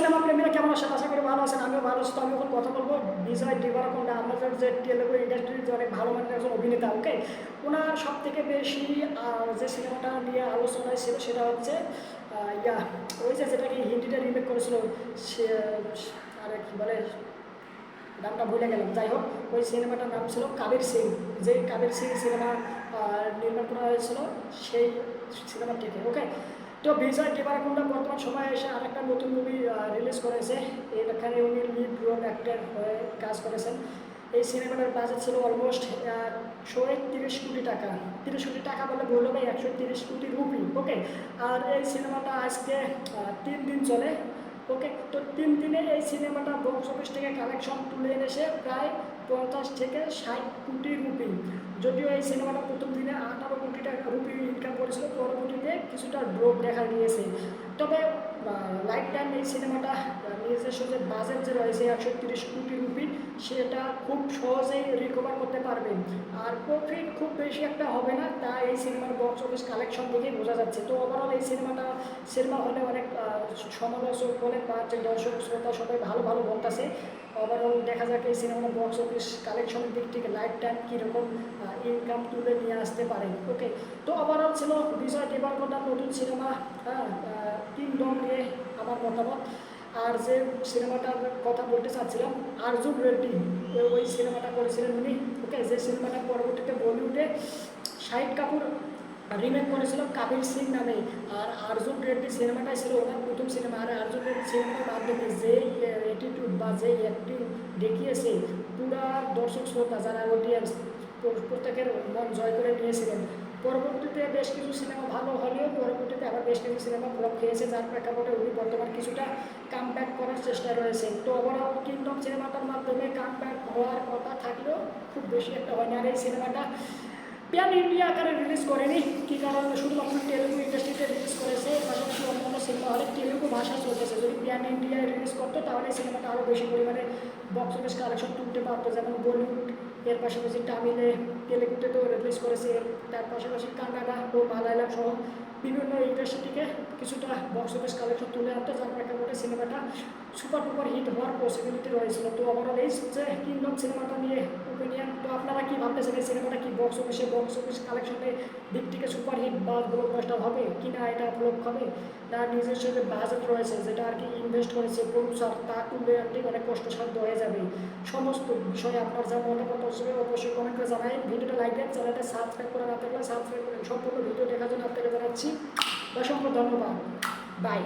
Cinema প্রেমীরা কেমন আছেন আশা করি ভালো আছেন, আমিও ভালো আছি। তো আমি এখন কথা বলব বিজয় ডিভারকন্ডা আমাদের যে তেলেগু ইন্ডাস্ট্রির যে অনেক ভালো মানের একজন অভিনেতা ওকে ওনার সব থেকে বেশি যে সিনেমাটা নিয়ে আলোচনায় ছিল সেটা হচ্ছে ইয়া, ওই যে যেটাকে হিন্দিতে রিমেক করেছিল, সে, আরে কি বলে, নামটা ভুলে গেলাম। যাই হোক, ওই সিনেমাটার নাম ছিল কাবির সিং। যে কাবির সিং সিনেমা নির্মাণ করা হয়েছিল, সেই সিনেমা থেকে ওকে তো বিজয় দেবারকুন্ডা বর্তমান সময়ে এসে আরেকটা নতুন মুভি রিলিজ করেছে। এখানে উনি লিড রোল অ্যাক্টর হয়ে কাজ করেছেন। এই সিনেমাটার বাজেট ছিল অলমোস্ট একশো তিরিশ কোটি টাকা। তিরিশ কোটি টাকা বলে ভুল হবে একশো তিরিশ কোটি রুপি ওকে আর এই সিনেমাটা আজকে তিন দিন চলে ওকে তো তিন দিনে এই সিনেমাটা বক্স অফিস থেকে কালেকশন তুলে এনেছে প্রায় পঞ্চাশ থেকে ষাট কোটি রুপি যদিও এই সিনেমাটা প্রথম দিনে আঠারো কোটি টাকা রুপি ইনকাম করেছিল পরবর্তীতে কিছুটা ড্রপ দেখা গিয়েছে তবে লাইফ টাইম এই সিনেমাটা নিজস্ব যে বাজেট যে রয়েছে একশো তিরিশ কোটি রুপি, সেটা খুব সহজেই রিকভার করতে পারবেন আর প্রফিট খুব বেশি একটা হবে না, তা এই সিনেমার বক্স অফিস কালেকশন দেখে বোঝা যাচ্ছে। তো ওভারঅল এই সিনেমাটা, সিনেমা হলে অনেক সমালোচক বলেন বা যে দর্শক, শ্রোতা সবাই ভালো ভালো বলতেছে। ওভারঅল দেখা যাক এই সিনেমার বক্স অফিস কালেকশনের দিক থেকে লাইফ টাইম কীরকম ইনকাম তুলে নিয়ে আসতে পারে। ওকে তো ওভারঅল ছিল বিজয় দেবারকন্ডার নতুন সিনেমা হ্যাঁ কিংডম নিয়ে আমার মতামত। আর যে সিনেমাটার কথা বলতে চাচ্ছিলাম আর্জুন রেড্ডি ওই সিনেমাটা করেছিলেন উনি। ওকে, যে সিনেমাটা পরবর্তীতে বলিউডে শাহিদ কাপুর রিমেক করেছিল কাবির সিং নামে। আর অর্জুন রেড্ডি সিনেমাটাই ছিল ওনার প্রথম সিনেমা। আর অর্জুন রেড্ডি সিনেমার মাধ্যমে যে অ্যাটিটিউড বা যে অ্যাক্টিং দেখিয়েছে, পুরা দর্শক শ্রোতা যারা অডিয়েন্স প্রত্যেকের মন জয় করে নিয়েছিলেন। পরবর্তীতে বেশ কিছু সিনেমা ভালো হলেও পরবর্তীতে আবার বেশ কিছু সিনেমা ফ্লপ খেয়েছে, যার প্রেক্ষাপটে উনি বর্তমান কিছুটা কাম করার চেষ্টা রয়েছে। তো ওভারঅল কিংডম সিনেমাটার মাধ্যমে কাম হওয়ার কথা থাকলেও খুব বেশি একটা হয়নি আর এই সিনেমাটা প্যান ইন্ডিয়া আকারে রিলিজ করেনি, কী কারণে? শুধুমাত্র তেলুগু ইন্ডাস্ট্রিতে রিলিজ করেছে, পাশাপাশি অন্যান্য সিনেমা হলে তেলুগু ভাষা চলতেছে। যদি প্যান ইন্ডিয়ায় রিলিজ করতো, তাহলে সিনেমাটা আরও বেশি পরিমাণে বক্স অফিস কালেকশন তুলতে পারতো, যেমন বলিউড এর পাশাপাশি তামিলে তেলেগুতে তো রিলিজ করেছে। তার পাশাপাশি কানাডা ও মালায়ালাম সহ বিভিন্ন ইন্ডাস্ট্রি থেকে কিছুটা বক্স অফিস কালেকশন তুলে আনতে যার প্রেক্ষাপটে সিনেমাটা সুপার ডুপার হিট হওয়ার পসিবিলিটি রয়েছিল। তো ওভারঅল এই যে কিংডম সিনেমাটা নিয়ে ওপিনিয়ন তো আপনারা কি ভাবতেছেন এই সিনেমাটা কি বক্স অফিসে বক্স অফিস কালেকশনের দিক থেকে সুপার হিট বা ব্লকবাস্টার হবে কি না এটা ফ্লপ হবে? না নিজস্ব যে বাজেট রয়েছে, যেটা আর কি ইনভেস্ট করেছে প্রডিউসার তা আনতে অনেক কষ্টসাধ্য হয়ে যাবে। সমস্ত বিষয়ে আপনার যা মতামত আসবে অবশ্যই কমেন্ট করে জানাই। ভিডিওটা লাইক দেন চ্যানেলটা সাবস্ক্রাইব করে না থাকলে সাবস্ক্রাইব করেন সম্পূর্ণ ভিডিও দেখার জন্য আপনাকে জানাচ্ছি। অসংখ্য ধন্যবাদ। বাই